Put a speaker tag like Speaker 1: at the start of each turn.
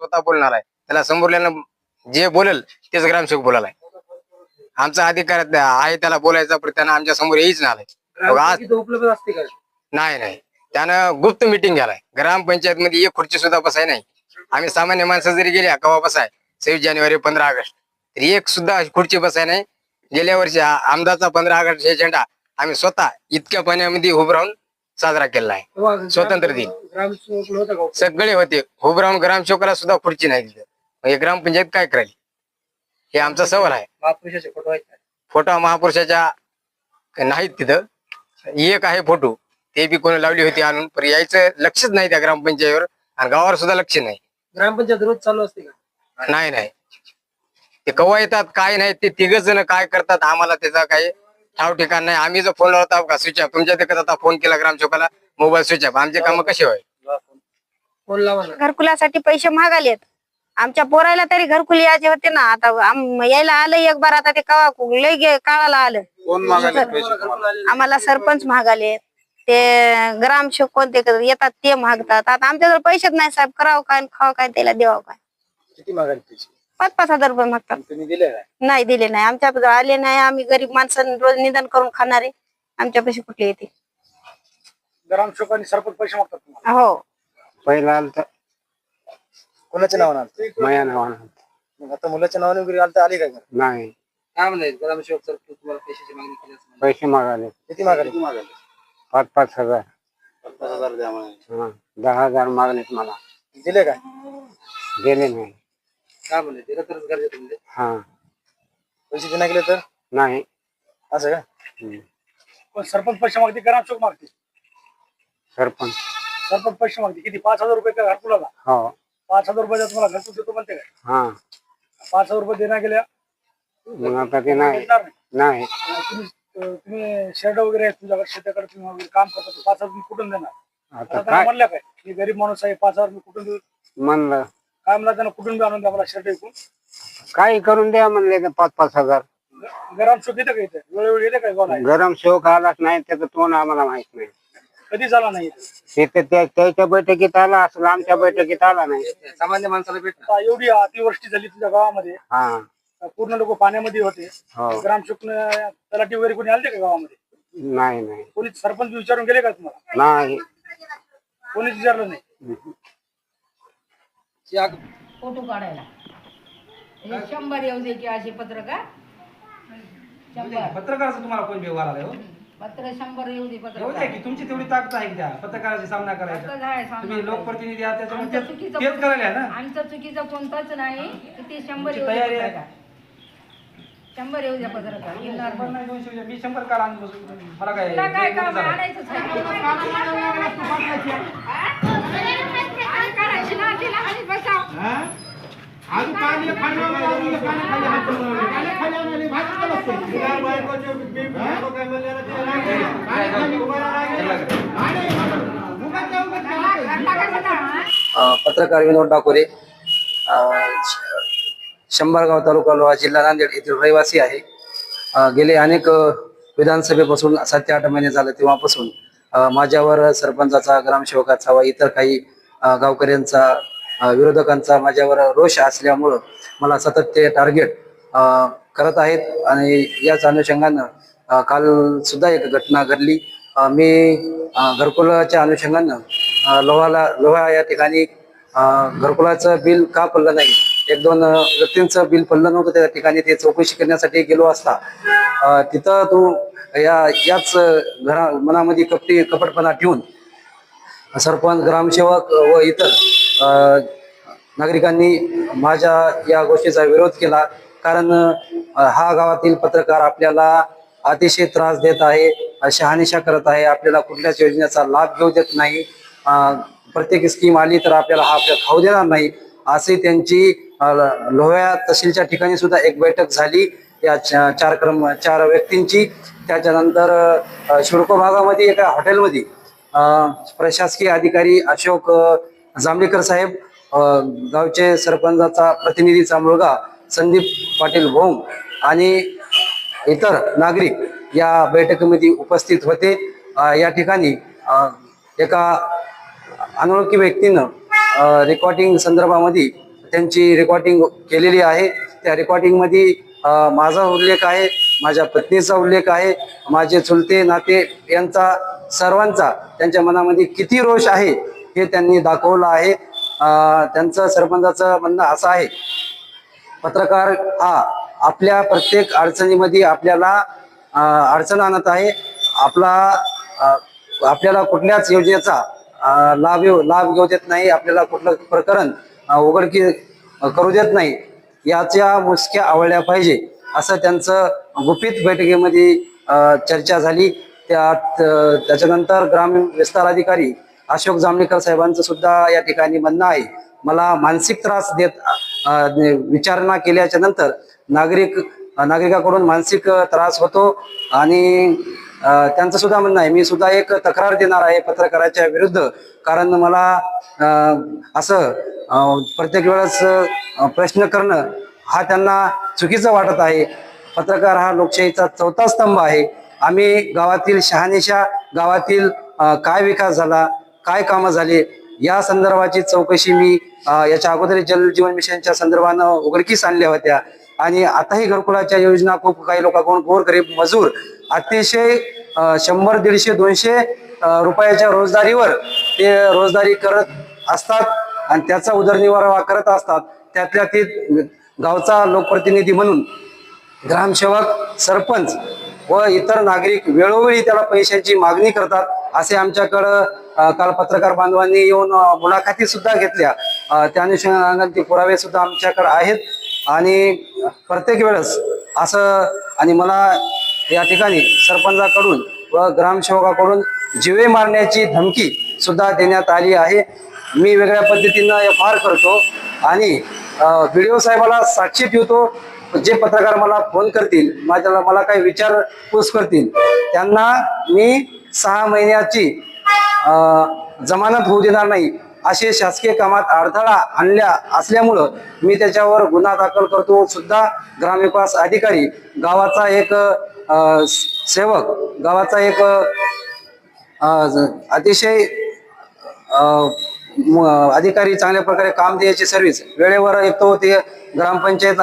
Speaker 1: स्वतः बोलणार आहे. त्याला समोरल्यानं जे बोलेल तेच ग्रामसेवक बोलायला आमचा अधिकार आहे त्याला बोलायचा पण त्यानं आमच्यासमोर येईच नाही
Speaker 2: उपलब्ध असते का?
Speaker 1: नाही नाही. त्यानं गुप्त मिटिंग घ्यालाय. ग्रामपंचायत मध्ये एक खुर्ची सुद्धा बसाय नाही. आम्ही सामान्य माणसं जरी गेल्या कवा बसाय? सव्वीस जानेवारी पंधरा ऑगस्ट. तरी एक सुद्धा खुर्ची बसाय नाही. गेल्या वर्षी आमदारचा पंधरा ऑगस्ट हे झेंडा आम्ही स्वतः इतक्या पाण्यामध्ये उभं राहून साजरा केलेला आहे स्वतंत्र दिन. सगळे होते. राहून ग्रामसेवकाला सुद्धा खुर्ची नाही तिथं. मग हे ग्रामपंचायत काय करायली हे आमचा सवाल आहे.
Speaker 2: महापुरुषाचे फोटो आहेत?
Speaker 1: फोटो महापुरुषाच्या नाहीत तिथं. एक आहे फोटो. ते बी कोणी लावली होती आणून. पण यायचं लक्षच नाही त्या ग्रामपंचायतीवर आणि गावावर सुद्धा लक्ष नाही.
Speaker 2: ग्रामपंचायत रोज चालू असते का?
Speaker 1: नाही नाही. ते कवा येतात काय नाही ते तिघ जण काय करतात आम्हाला त्याचा काही ठाव ठिकाण नाही. आम्ही जर फोन लावता का स्विच ऑफ तुमच्या तिकडे आता फोन केला ग्रामसेवकाला मोबाईल स्विच ऑफ आमचे काम कसे होय?
Speaker 2: फोन लावा ना.
Speaker 3: घरकुलासाठी पैसे मागालेत आमच्या पोरायला तरी घरकुल यायचे होते ना. आता आम- यायला आलं एक बार आता ते कवा लय गे- काळाला आलं.
Speaker 4: कोण मागायला पैसे तुम्हाला?
Speaker 3: आम्हाला सरपंच महागाले ते ग्रामसेवक कोणते क- येतात ते मागतात. आता आमच्याकडे पैसेच नाही साहेब. करावं काय आणि खावं काय त्याला द्यावं काय.
Speaker 2: किती मागायला पैसे?
Speaker 3: पाच पाच हजार रुपये मागतात.
Speaker 2: तुम्ही दिले काय
Speaker 3: नाही दिले नाही. आमच्याकडे आले नाही. आम्ही गरीब माणसं रोज निधन करून खाणारे आमच्या पैसे कुठले येते?
Speaker 2: ग्रामसेवक आणि सरपंच पैसे मागतात तुम्हाला.
Speaker 3: हो.
Speaker 1: पहिला आलं तर
Speaker 2: कोणाच्या नावानं आलं?
Speaker 1: माया नावानं
Speaker 2: मग आता मुलाच्या नावाने वगैरे आलं तर आले काय
Speaker 1: नाही.
Speaker 2: काय म्हणाले ग्रामसेवक सर तुम्हाला पैशाची मागणी केली असं
Speaker 1: पैसे मागाले.
Speaker 2: किती मागाले?
Speaker 1: पाच पाच हजार.
Speaker 4: पाच हजार द्या.
Speaker 1: दहा हजार मागलेत मला.
Speaker 2: दिले काय?
Speaker 1: गेले नाही.
Speaker 2: काय म्हणले गरजेचं म्हणजे?
Speaker 1: हा.
Speaker 2: पैसे नाही गेले तर?
Speaker 1: नाही.
Speaker 2: असं का? पण सरपंच पैसे मागते ग्रामसेवक मागते.
Speaker 1: सरपंच.
Speaker 2: सरपंच पैसे मागते. किती? पाच हजार रुपये का घरकुलाला
Speaker 1: हो.
Speaker 2: पाच हजार रुपयाचा तुम्हाला घरकुल देतो म्हणते काय
Speaker 1: हा.
Speaker 2: पाच हजार रुपये देण्या गेल्या
Speaker 1: मग आता ते नाही.
Speaker 2: देणार नाही.
Speaker 1: नाही.
Speaker 2: अं, तुम्ही अं, तुम्ही शेड वगैरे आहे तुमच्याकडे शेताकडे तुम्ही वगैरे काम करता तर पाच हजार तुम्ही कुठून देणार?
Speaker 1: आता
Speaker 2: आता त्यांना
Speaker 1: काय?
Speaker 2: म्हणलं काय? मी गरीब माणूस आहे पाच हजार मी कुठून देऊ?
Speaker 1: म्हणलं.
Speaker 2: काय म्हणला त्यांना कुठून बी आणून द्या मला शर्ट ऐकून
Speaker 1: काही करून द्या म्हणले पाच पाच हजार.
Speaker 2: गरम सुख येतं का इथे? वेळोवेळी येते काय
Speaker 1: गरम शोक आलाच नाही त्याचं तोंड आम्हाला माहीत नाही.
Speaker 2: कधी झाला नाही इथे?
Speaker 1: ते तर त्या- त्याच्या बैठकीत आला असेल आमच्या बैठकीत आला नाही.
Speaker 2: सामान्य माणसाला भेट एवढी अतिवृष्टी झाली तुझ्या गावामध्ये.
Speaker 1: हा.
Speaker 2: पूर्ण लोक पाण्यामध्ये होते.
Speaker 1: हो.
Speaker 2: ग्रामसेवक तलाठी वगैरे कोणी आलते का गावामध्ये?
Speaker 1: नाही नाही.
Speaker 2: कोणी सरपंच विचारून गेले का तुम्हाला?
Speaker 1: नाही.
Speaker 2: कोणीच विचारलं नाही?
Speaker 5: फोटो काढायला. हे शंभर येऊ दे की असे पत्रकार? शंभर.
Speaker 6: पत्रकाराचा तुम्हाला कोण व्यवहार आलाय हो?
Speaker 5: पत्र शंभर येऊ दे पत्रकार
Speaker 6: द्या की तुमची तेवढी ताकद आहे की त्या पत्रकाराचा सामना करायचा?
Speaker 5: ताकद आहे सामना
Speaker 6: तुम्ही
Speaker 5: करायचा.
Speaker 6: लोकप्रतिनिधी आहात त्याच्यामुळे
Speaker 5: आमचं चुकीचं
Speaker 6: तेच करायला आहे ना?
Speaker 5: आमचं चुकीचं कोणतंच नाही की ते शंभर
Speaker 6: तुमची
Speaker 5: येऊ दे
Speaker 6: तयारी आहे.
Speaker 5: पत्रकार. शंभर येऊ द्या पत्रकार. येणार
Speaker 6: शंभर
Speaker 5: नाही.
Speaker 6: दोनशे द्या. मी शंभर काल आणून बसू मला काय
Speaker 5: तुला काय काम? आणायचंच ना, तिला आणि बसाव. टाकायचं ना.
Speaker 2: अ, पत्रकार विनोद डाकोरे शंभरगाव तालुका लोहा जिल्हा नांदेड येथील रहिवासी आहे. गेले अनेक विधानसभेपासून सात ते आठ महिने झाले तेव्हापासून. माझ्यावर सरपंचाचा ग्रामसेवकाचा व इतर काही गावकऱ्यांचा विरोधकांचा माझ्यावर रोष असल्यामुळं मला सतत ते टार्गेट करत आहेत. आणि याच अनुषंगानं काल सुद्धा एक घटना घडली. मी घरकुलाच्या अनुषंगानं लोहाला लोहा या ठिकाणी घरकुलाचं बिल का पडलं नाही? एक दोन व्यक्तींचं बिल पडलं नव्हतं. त्या ठिकाणी ते चौकशी करण्यासाठी गेलो असता. तिथं तू या याच घरा मनामध्ये कपटी कपटपणा ठेवून सरपंच ग्रामसेवक व इतर नागरिकांनी माझ्या या गोष्टीचा विरोध केला. कारण हा गावातील पत्रकार आपल्याला अतिशय त्रास देत आहे शहानिशा करत आहे. आपल्याला कुठल्याच योजनेचा लाभ घेऊ देत नाही. प्रत्येक स्कीम आली तर आपल्याला हा आपल्याला खाऊ देणार नाही. असे त्यांची लोह्या तहसीलच्या ठिकाणी सुद्धा एक बैठक झाली. या चार क्रम चार व्यक्तींची. त्याच्यानंतर शिडको भागामध्ये एका हॉटेलमध्ये प्रशासकीय अधिकारी अशोक जांभेकर साहेब गावचे सरपंचाचा प्रतिनिधीचा मुलगा संदीप पाटील भोंग आणि इतर नागरिक या बैठकीमध्ये उपस्थित होते. या ठिकाणी एका अनोळखी व्यक्तीनं रेकॉर्डिंग संदर्भामध्ये त्यांची रेकॉर्डिंग केलेली आहे. त्या रेकॉर्डिंगमध्ये माझा उल्लेख आहे माझ्या पत्नीचा उल्लेख आहे माझे चुलते नाते यांचा सर्वांचा त्यांच्या मनामध्ये किती रोष आहे हे त्यांनी दाखवलं आहे. त्यांचं सरपंचाचं म्हणणं असं आहे पत्रकार हा आपल्या प्रत्येक अडचणीमध्ये आपल्याला अडचण आणत आहे. आपला आपल्याला कुठल्याच योजनेचा लाभ येऊ लाभ घेऊ देत नाही आपल्याला कुठलं प्रकरण उघडकी करू देत नाही. याच्या मुसक्या आवडल्या पाहिजे. असं त्यांचं गुपित बैठकीमध्ये चर्चा झाली. त्यात त्याच्यानंतर ग्रामीण विस्तार अधिकारी अशोक जांभळेकर साहेबांचं सुद्धा या ठिकाणी म्हणणं आहे. मला मानसिक त्रास देत विचारणा केल्याच्यानंतर नागरिक नागरिकाकडून मानसिक त्रास होतो आणि त्यांचं सुद्धा म्हणणं आहे. मी सुद्धा एक तक्रार देणार आहे पत्रकाराच्या विरुद्ध. कारण मला असं प्रत्येक वेळेस प्रश्न करणं हा त्यांना चुकीचं वाटत आहे. पत्रकार हा लोकशाहीचा चौथा स्तंभ आहे. आम्ही गावातील शहानिशा गावातील काय विकास झाला काय कामं झाली या संदर्भाची चौकशी मी याच्या अगोदर जल जीवन मिशनच्या संदर्भानं उघडकीस आणल्या होत्या. आणि आताही घरकुलाच्या योजना खूप काही लोकांकडून गोरगरीब मजूर अतिशय शंभर दीडशे दोनशे रुपयाच्या रोजदारीवर ते रोजदारी करत असतात आणि त्याचा उदरनिर्वाह करत असतात. त्यातल्या ती गावचा लोकप्रतिनिधी म्हणून ग्रामसेवक सरपंच व इतर नागरिक वेळोवेळी त्याला पैशांची मागणी करतात असे आमच्याकडं काल पत्रकार बांधवांनी येऊन मुलाखती सुद्धा घेतल्या. त्या अनुषंगाने ते पुरावे सुद्धा आमच्याकडे आहेत. आणि प्रत्येक वेळेस असं आणि मला या ठिकाणी सरपंचाकडून व ग्रामसेवकाकडून जिवे मारण्याची धमकी सुद्धा देण्यात आली आहे. मी वेगळ्या पद्धतीनं एफ आर करतो आणि व्हिडिओ साहेबाला साक्षी ठेवतो. जे पत्रकार मला फोन करतील माझ्याला मला काही विचारपूस करतील त्यांना मी सहा महिन्याची जमानत होऊ देणार नाही. असे शासकीय कामात अडथळा आणल्या असल्यामुळं मी त्याच्यावर गुन्हा दाखल करतो. सुद्धा ग्रामविकास अधिकारी गावाचा एक सेवक गावाचा एक अतिशय अधिकारी चांगल्या प्रकारे काम द्यायची सर्व्हिस वेळेवर येतो ते ग्रामपंचायत